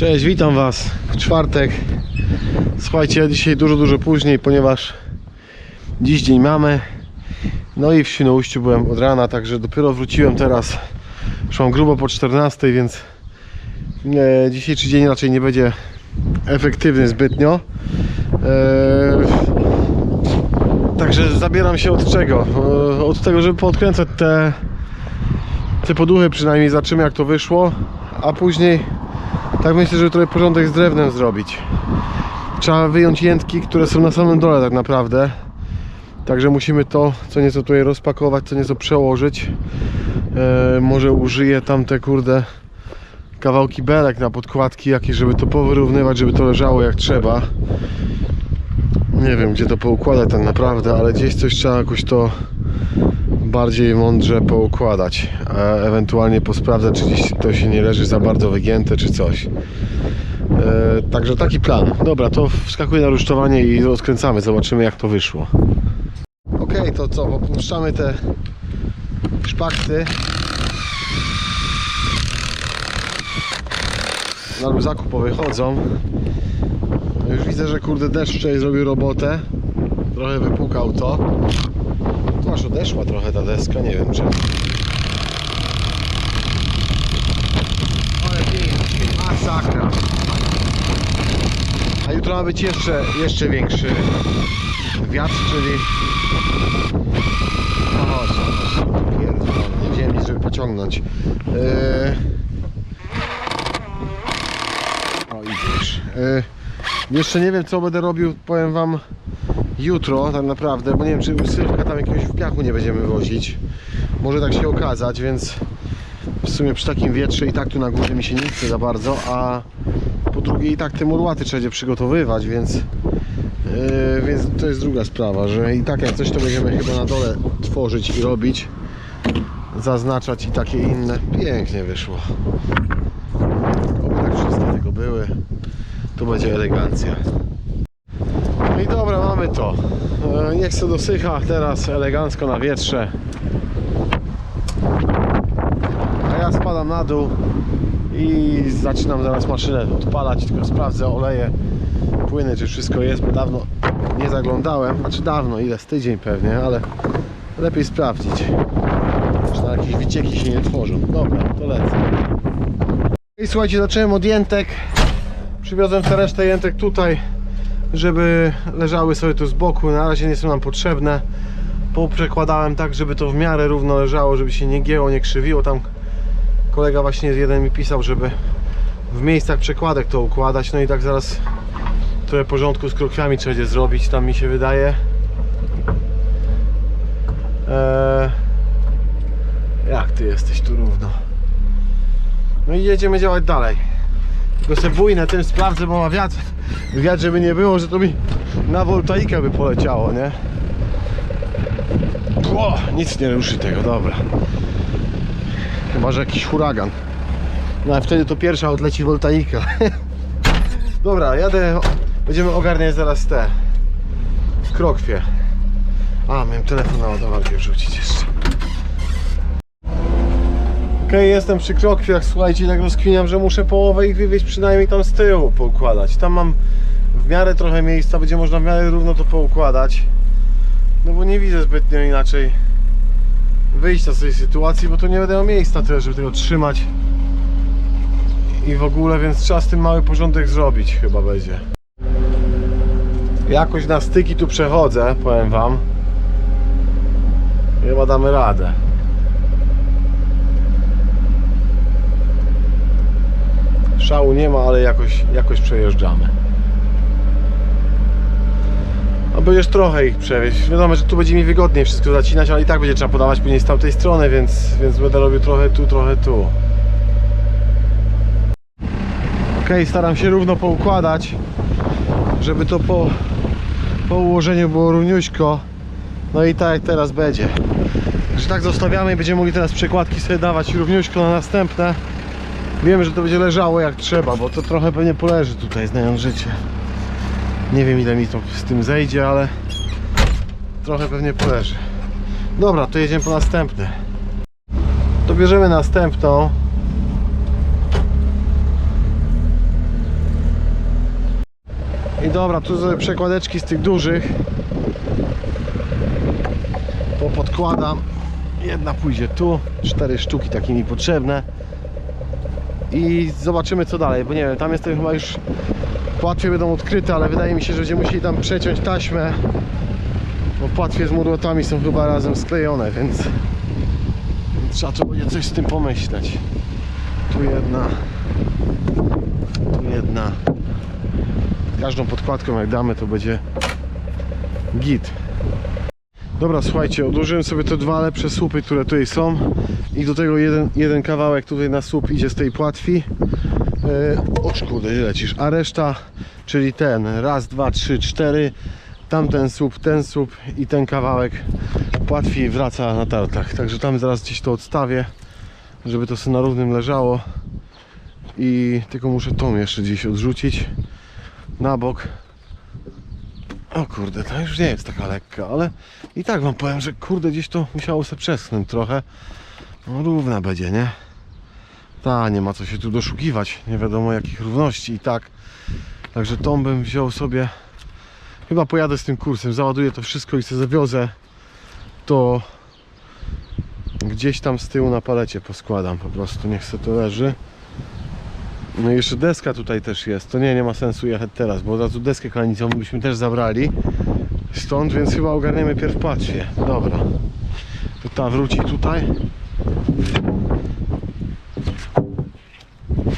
Cześć, witam Was czwartek. Słuchajcie, ja dzisiaj dużo, dużo później, ponieważ dziś dzień mamy. No i w Świnoujściu byłem od rana, także dopiero wróciłem teraz. Szłam grubo po 14, więc e, dzisiejszy dzień raczej nie będzie efektywny zbytnio. E, także zabieram się od czego? E, od tego, żeby podkręcać te, te poduchy przynajmniej, zobaczymy jak to wyszło, a później tak myślę, żeby trochę porządek z drewnem zrobić. Trzeba wyjąć jętki, które są na samym dole tak naprawdę. Także musimy to co nieco tutaj rozpakować, co nieco przełożyć. E, może użyję tam te kurde kawałki belek na podkładki jakieś, żeby to powyrównywać, żeby to leżało jak trzeba. Nie wiem gdzie to poukładać tak naprawdę, ale gdzieś coś trzeba jakoś to bardziej mądrze poukładać, a ewentualnie posprawdzać, czy to się nie leży za bardzo wygięte, czy coś. E, także taki plan. Dobra, to wskakuję na rusztowanie i rozkręcamy, zobaczymy jak to wyszło. Ok, to co, popuszczamy te szpachty. Na luzaku powychodzą. Już widzę, że kurde deszcz wczoraj zrobił robotę. Trochę wypukał to. Tu aż odeszła trochę ta deska, nie wiem czy. Ale pięknie, masakra. A jutro ma być jeszcze, jeszcze większy wiatr, czyli... No chodź, chodź, pierdolę, nie wziąłem nic, żeby pociągnąć. Yy... O, idziesz. Yy... Jeszcze nie wiem co będę robił, powiem wam jutro tak naprawdę, bo nie wiem czy sylwka tam jakiegoś w piachu nie będziemy wozić. Może tak się okazać, więc w sumie przy takim wietrze i tak tu na górze mi się nie chce za bardzo, a po drugie i tak te murłaty trzeba będzie przygotowywać, więc yy, więc to jest druga sprawa, że i tak jak coś to będziemy chyba na dole tworzyć i robić zaznaczać i takie inne. Pięknie wyszło. Oby tak wszystkie tego były. Tu będzie elegancja. No i dobra, mamy to. E, Niech se dosycha teraz elegancko na wietrze. A ja spadam na dół i zaczynam zaraz maszynę odpalać, tylko sprawdzę oleje, płyny, czy wszystko jest, bo dawno nie zaglądałem. Znaczy dawno, ile z tydzień pewnie, ale lepiej sprawdzić. Czy tam jakieś wycieki się nie tworzą. Dobra, to lecę. I słuchajcie, zacząłem od jętek. Przywiozłem tę resztę jętek tutaj, żeby leżały sobie tu z boku. Na razie nie są nam potrzebne. Poprzekładałem tak, żeby to w miarę równo leżało, żeby się nie gięło, nie krzywiło. Tam kolega właśnie jeden mi pisał, żeby w miejscach przekładek to układać. No i tak zaraz trochę porządku z krokwiami trzeba będzie zrobić, tam mi się wydaje. Eee, jak ty jesteś tu równo? No i jedziemy działać dalej. Tylko se bujnę tym sprawdzę, bo ma wiatr. Wiatr, żeby nie było, że to mi na woltaikę by poleciało, nie? O, nic nie ruszy tego, dobra. Chyba, że jakiś huragan. No a wtedy to pierwsza odleci woltaika. Dobra, jadę. Będziemy ogarniać zaraz te krokwie. A, miałem telefon na ładowarkę jeszcze. Jestem przy krokwiach, słuchajcie, tak rozkwiniam, że muszę połowę ich wywieźć przynajmniej tam z tyłu poukładać. Tam mam w miarę trochę miejsca, będzie można w miarę równo to poukładać. No bo nie widzę zbytnio inaczej wyjścia z tej sytuacji, bo tu nie będę miał miejsca tyle, żeby tego trzymać. I w ogóle, więc trzeba z tym mały porządek zrobić chyba będzie. Jakoś na styki tu przechodzę, powiem wam. Chyba damy radę. Szału nie ma, ale jakoś, jakoś przejeżdżamy. No będziesz trochę ich przewieźć. Wiadomo, że tu będzie mi wygodniej wszystko zacinać, ale i tak będzie trzeba podawać później z tamtej strony, więc, więc będę robił trochę tu, trochę tu. Ok, staram się równo poukładać, żeby to po, po ułożeniu było równiuśko. No i tak teraz będzie. Że tak zostawiamy i będziemy mogli teraz przekładki sobie dawać równiuśko na następne. Wiem, że to będzie leżało jak trzeba, bo to trochę pewnie poleży tutaj, znając życie. Nie wiem ile mi to z tym zejdzie, ale trochę pewnie poleży. Dobra, to jedziemy po następne. To bierzemy następną. I dobra, tu sobie przekładeczki z tych dużych. To podkładam. Jedna pójdzie tu, cztery sztuki takie mi potrzebne. I zobaczymy co dalej, bo nie wiem, tam jestem chyba już płatwie będą odkryte, ale wydaje mi się, że będziemy musieli tam przeciąć taśmę. Bo płatwie z murłotami są chyba razem sklejone, więc trzeba to będzie coś z tym pomyśleć. Tu jedna, tu jedna. Każdą podkładką jak damy to będzie git. Dobra, słuchajcie, odłożyłem sobie te dwa lepsze słupy, które tutaj są i do tego jeden, jeden kawałek tutaj na słup idzie z tej płatwi. Yy, o kurde, gdzie lecisz? A reszta, czyli ten, raz, dwa, trzy, cztery, tamten słup, ten słup i ten kawałek płatwi wraca na tartach. Także tam zaraz gdzieś to odstawię, żeby to sobie na równym leżało. I tylko muszę tą jeszcze gdzieś odrzucić na bok. O kurde, ta już nie jest taka lekka, ale i tak wam powiem, że kurde gdzieś to musiało się przeschnąć trochę. No równa będzie, nie? Ta, nie ma co się tu doszukiwać, nie wiadomo jakich równości i tak. Także tą bym wziął sobie, chyba pojadę z tym kursem, załaduję to wszystko i sobie zawiozę, to gdzieś tam z tyłu na palecie poskładam po prostu, niech se to leży. No i jeszcze deska tutaj też jest. To nie, nie ma sensu jechać teraz, bo od razu deskę klanicową byśmy też zabrali. Stąd, więc chyba ogarniemy pierw płatwie. Dobra. To ta wróci tutaj.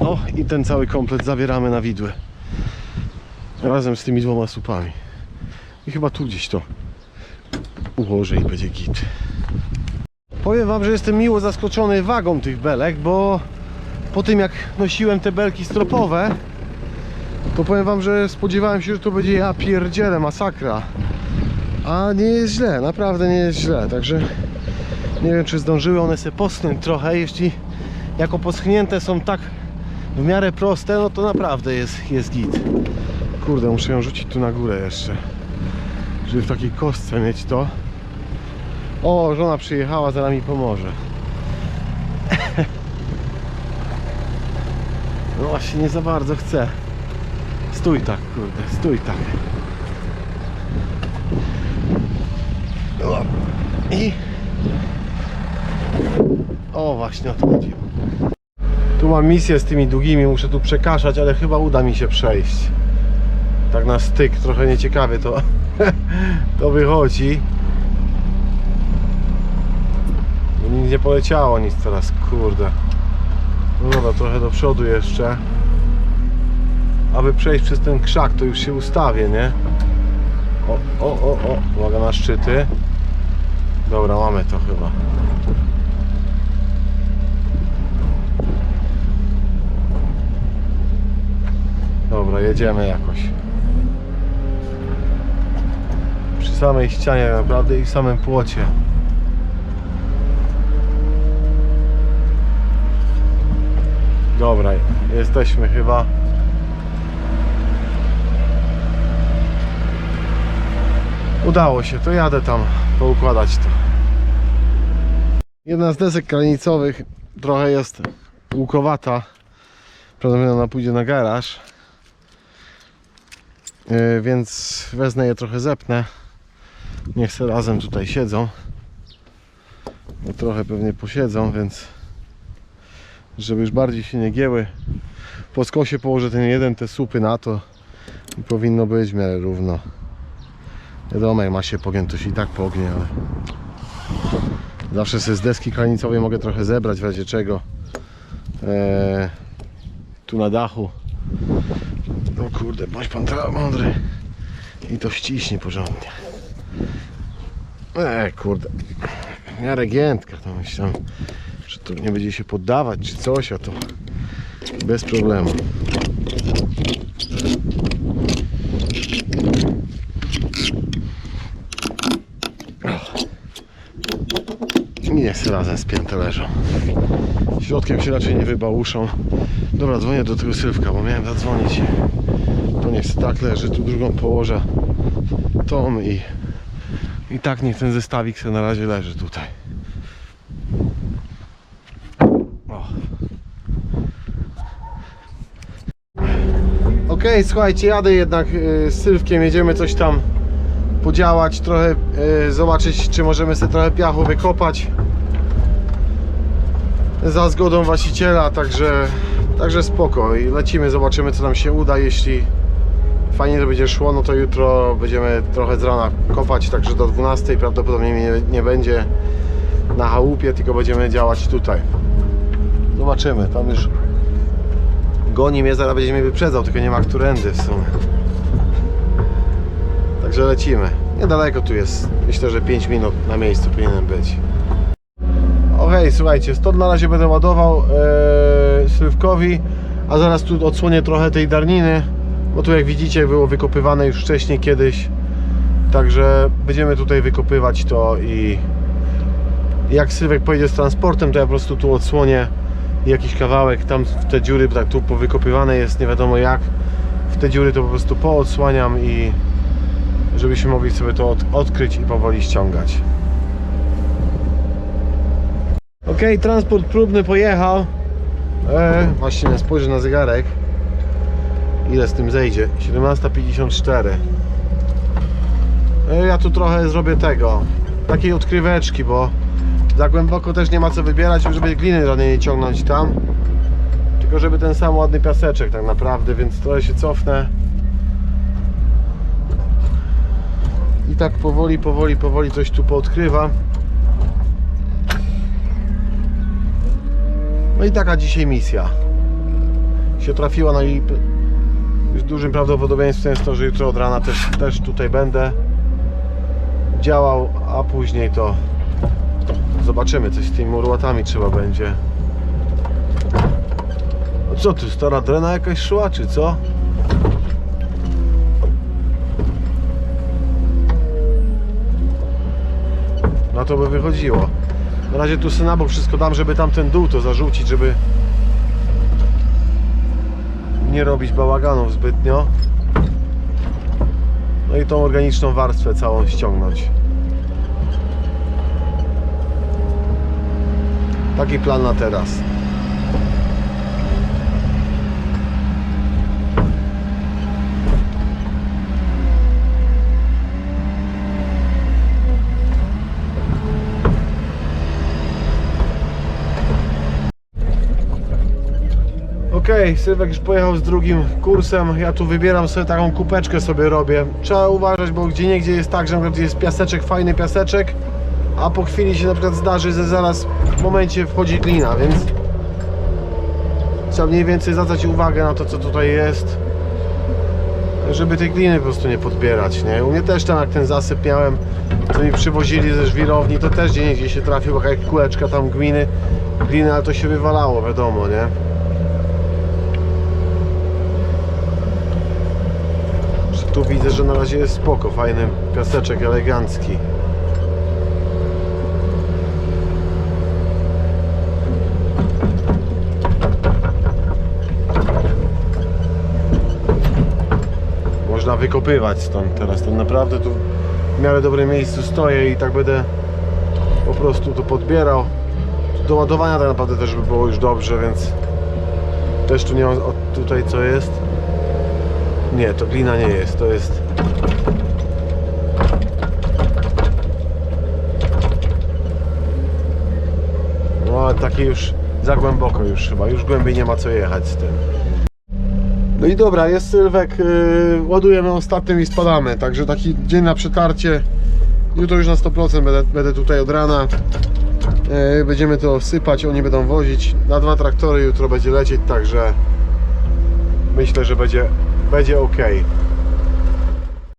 O, i ten cały komplet zabieramy na widły. Razem z tymi dwoma słupami. I chyba tu gdzieś to ułożę i będzie git. Powiem wam, że jestem miło zaskoczony wagą tych belek, bo po tym jak nosiłem te belki stropowe to powiem wam, że spodziewałem się, że to będzie ja pierdzielę, masakra. A nie jest źle, naprawdę nie jest źle także nie wiem czy zdążyły one se poschnąć trochę. Jeśli jako poschnięte są tak w miarę proste, no to naprawdę jest, jest git. Kurde, muszę ją rzucić tu na górę jeszcze żeby w takiej kostce mieć to. O, żona przyjechała, zaraz mi pomoże No właśnie nie za bardzo chcę. Stój tak, kurde, stój tak. I... O, właśnie o to chodziło. Tu mam misję z tymi długimi, muszę tu przekaszać, ale chyba uda mi się przejść. Tak na styk, trochę nieciekawie to, to wychodzi. Bo Nic nie poleciało, nic teraz, kurde. No trochę do przodu jeszcze. Aby przejść przez ten krzak, to już się ustawię, nie? O, o, o, o, uwaga na szczyty. Dobra, mamy to chyba. Dobra, jedziemy jakoś. Przy samej ścianie naprawdę i samym płocie. Dobra, jesteśmy chyba. Udało się, to jadę tam poukładać to. Jedna z desek kranicowych trochę jest łukowata. Prawdopodobnie ona pójdzie na garaż. Yy, więc wezmę je trochę zepnę. Niech se razem tutaj siedzą. No, trochę pewnie posiedzą, więc żeby już bardziej się nie gięły. Po skosie położę ten jeden, te słupy na to i powinno być w miarę równo. Wiadomo, jak ma się pogiąć, to się i tak pognie, ale zawsze sobie z deski kalnicowej mogę trochę zebrać w razie czego. Eee, tu na dachu. O kurde, bądź pan teraz mądry i to ściśnie porządnie. Eee, kurde. W miarę giętka, to myślałem że to nie będzie się poddawać czy coś, a to bez problemu. Niech razem spięte leżą. Środkiem się raczej nie wybałuszą. Dobra, dzwonię do tego Sylwka, bo miałem zadzwonić. To niech tak leży, tu drugą położę tą i i tak niech ten zestawik sobie na razie leży tutaj. Ok, Okej, słuchajcie, jadę jednak y, z Sylwkiem, jedziemy coś tam podziałać, trochę y, zobaczyć, czy możemy sobie trochę piachu wykopać za zgodą właściciela, także, także spoko i lecimy, zobaczymy co nam się uda, jeśli fajnie to będzie szło, no to jutro będziemy trochę z rana kopać, także do 12 prawdopodobnie nie, nie będzie na chałupie, tylko będziemy działać tutaj. Zobaczymy, tam już goni mnie, zaraz będzie mnie wyprzedzał, tylko nie ma którędy w sumie. Także lecimy. Niedaleko tu jest. Myślę, że 5 minut na miejscu powinien być. Okej, słuchajcie, stąd na razie będę ładował Sylwkowi, a zaraz tu odsłonię trochę tej darniny, bo tu jak widzicie było wykopywane już wcześniej kiedyś. Także będziemy tutaj wykopywać to i jak Sylwek pojedzie z transportem, to ja po prostu tu odsłonię jakiś kawałek, tam w te dziury tak tu powykopywane jest, nie wiadomo jak. W te dziury to po prostu poodsłaniam i żebyśmy mogli sobie to od, odkryć i powoli ściągać. Ok, transport próbny pojechał. E, właśnie spojrzę na zegarek. Ile z tym zejdzie? 17.54. E, ja tu trochę zrobię tego. Takiej odkryweczki, bo za głęboko też nie ma co wybierać, żeby gliny żadnej nie ciągnąć tam. Tylko żeby ten sam ładny piaseczek tak naprawdę, więc trochę się cofnę. I tak powoli, powoli, powoli coś tu poodkrywam. No i taka dzisiaj misja się trafiła, no i z dużym prawdopodobieństwem jest to, że jutro od rana też, też tutaj będę działał, a później to zobaczymy, coś z tymi murłatami trzeba będzie. No co tu, stara drena jakaś szła, czy co? Na to by wychodziło. Na razie tu syna, bo wszystko dam, żeby tamten dół to zarzucić, żeby nie robić bałaganów zbytnio. No i tą organiczną warstwę całą ściągnąć. Taki plan na teraz. Okej, Sylwek już pojechał z drugim kursem. Ja tu wybieram sobie taką kupeczkę sobie robię. Trzeba uważać, bo gdzie niegdzie jest tak, że przykład jest piaseczek, fajny piaseczek, a po chwili się na przykład zdarzy, że zaraz w momencie wchodzi glina, więc trzeba mniej więcej zwracać uwagę na to, co tutaj jest, żeby tej gliny po prostu nie podbierać, nie? U mnie też tam jak ten zasyp miałem, co mi przywozili ze żwirowni, to też gdzie niegdzie się trafił jakaś kuleczka tam gminy, gliny, ale to się wywalało, wiadomo, nie? Tu widzę, że na razie jest spoko, fajny piaseczek elegancki. Wykopywać stąd teraz. To naprawdę tu w miarę dobrym miejscu stoję i tak będę po prostu to podbierał. Do ładowania tak naprawdę też by było już dobrze, więc też tu nie ma o, tutaj co jest. Nie, to glina nie jest, to jest No ale takie już za głęboko już chyba, już głębiej nie ma co jechać z tym. No i dobra, jest Sylwek, yy, ładujemy ostatnim i spadamy, także taki dzień na przetarcie. Jutro już na 100% będę, będę tutaj od rana. Yy, będziemy to sypać, oni będą wozić. Na dwa traktory jutro będzie lecieć, także myślę, że będzie, będzie ok.